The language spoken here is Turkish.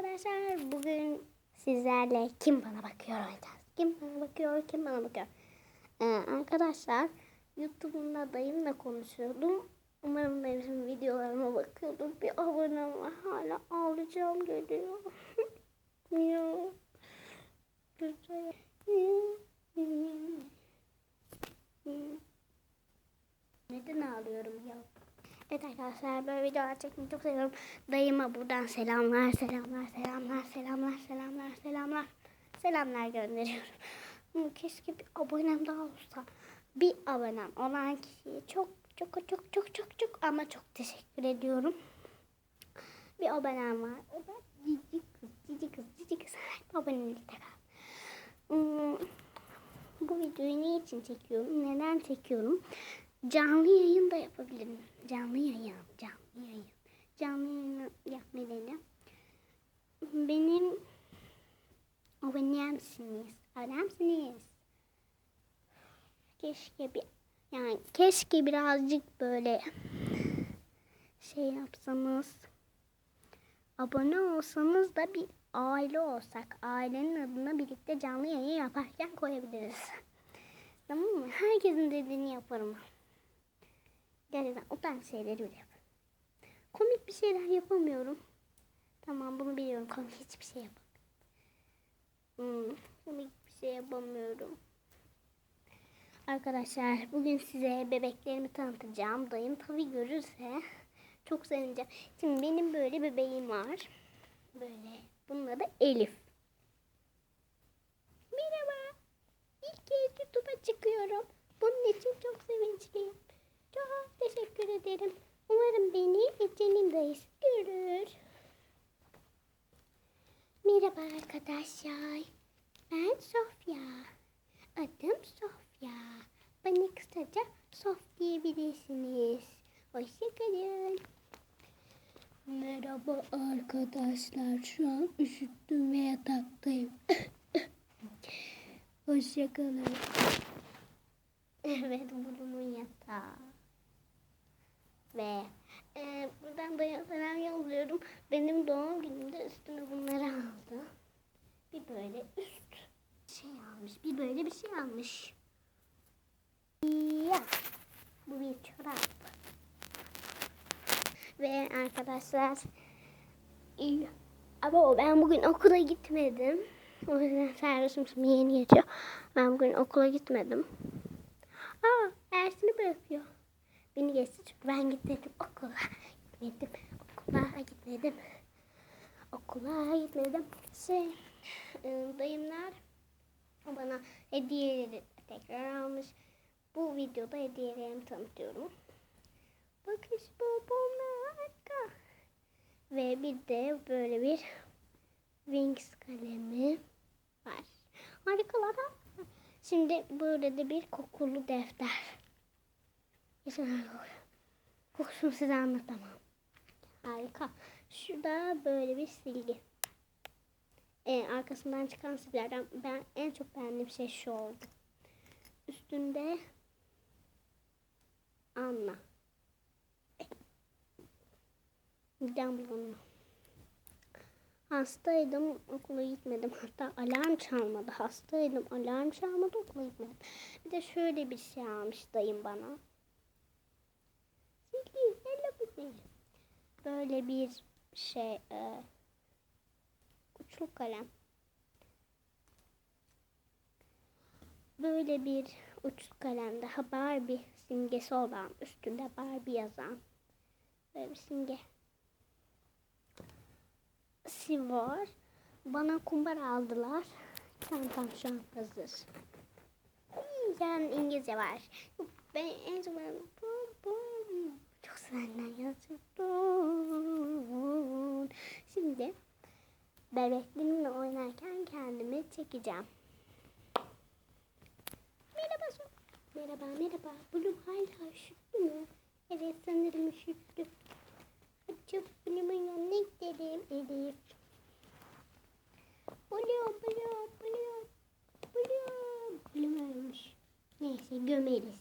arkadaşlar bugün sizlerle kim bana bakıyor oynayacağız. Kim bana bakıyor, kim bana bakıyor. Ee, arkadaşlar YouTube'umda dayımla konuşuyordum. Umarım dayımın videolarıma bakıyordur. Bir abonem var hala ağlayacağım geliyor. Güzel. Neden ağlıyorum ya? Evet arkadaşlar böyle videolar çekmeyi çok seviyorum. Dayıma buradan selamlar, selamlar, selamlar, selamlar, selamlar, selamlar, selamlar gönderiyorum. Keşke bir abonem daha olsa. Bir abonem olan kişiye çok çok çok çok çok çok ama çok teşekkür ediyorum. Bir abonem var. O da cici kız, cici kız, cici kız. Abonelikte kal. Hmm, bu videoyu ne için çekiyorum? Neden çekiyorum? Canlı yayın da yapabilirim. Canlı yayın, canlı yayın. Canlı yayın yapmayı dene. Benim abonemsiniz. Abonemsiniz. Keşke bir yani keşke birazcık böyle şey yapsanız. Abone olsanız da bir aile olsak. Ailenin adına birlikte canlı yayın yaparken koyabiliriz. Tamam mı? Herkesin dediğini yaparım. Gerçekten o tarz şeyleri bile yaparım. Komik bir şeyler yapamıyorum. Tamam bunu biliyorum. Komik hiçbir şey yapamıyorum. Hmm, komik bir şey yapamıyorum. Arkadaşlar bugün size bebeklerimi tanıtacağım. Dayım tabii görürse çok sevineceğim. Şimdi benim böyle bebeğim var. Böyle. Bunun adı Elif. Merhaba. İlk kez YouTube'a çıkıyorum. Bunun için çok sevinçliyim. Çok teşekkür ederim. Umarım beni Ece'nin dayısı görür. Merhaba arkadaşlar. Ben Sofya. Adım Sofya. Bana kısaca Sof diyebilirsiniz. Hoşçakalın. Merhaba arkadaşlar. Şu an üşüttüm ve yataktayım. Hoşçakalın. Evet bunun yatağı. Ve e, buradan da selam yolluyorum. Benim doğum günümde üstüne bunları aldı. Bir böyle üst şey almış. Bir böyle bir şey almış. Ya. Bu bir çorap. Ve arkadaşlar iyi. Ama ben bugün okula gitmedim. O yüzden servisim şimdi yeni geçiyor. Ben bugün okula gitmedim. Aa, dersini bırakıyor. Beni geçti ben gitmedim okula. Gitmedim. Okula gitmedim. Okula gitmedim. Şey, e, dayımlar bana hediyeleri tekrar almış. Bu videoda hediyelerimi tanıtıyorum. Bakış babamla harika. Ve bir de böyle bir Wings kalemi var. Harikalar. ha? Şimdi böyle de bir kokulu defter. Güzel Kokusunu size anlatamam. Harika. Şurada böyle bir silgi. Ee, arkasından çıkan silgilerden ben en çok beğendiğim şey şu oldu. Üstünde Anna. Midem bulanıyor. Hastaydım okula gitmedim. Hatta alarm çalmadı. Hastaydım alarm çalmadı okula gitmedim. Bir de şöyle bir şey almış dayım bana. Baby. Böyle bir şey e, uçlu kalem. Böyle bir uçlu kalem daha Barbie simgesi olan üstünde Barbie yazan böyle bir simge si var. Bana kumbar aldılar. Çantam şu an hazır. Yani İngilizce var. Ben en çok bum bum. Çok senden yazıyorum. Şimdi bebeklerimle oynarken kendimi çekeceğim. Merhaba Su. Merhaba merhaba. Blue hala üşüttü mü? Evet sanırım üşüttü. Hadi çabuk Blue'un yanına gidelim Elif. Blue, Blue, Blue, Blue. Blue ölmüş. Neyse gömeriz.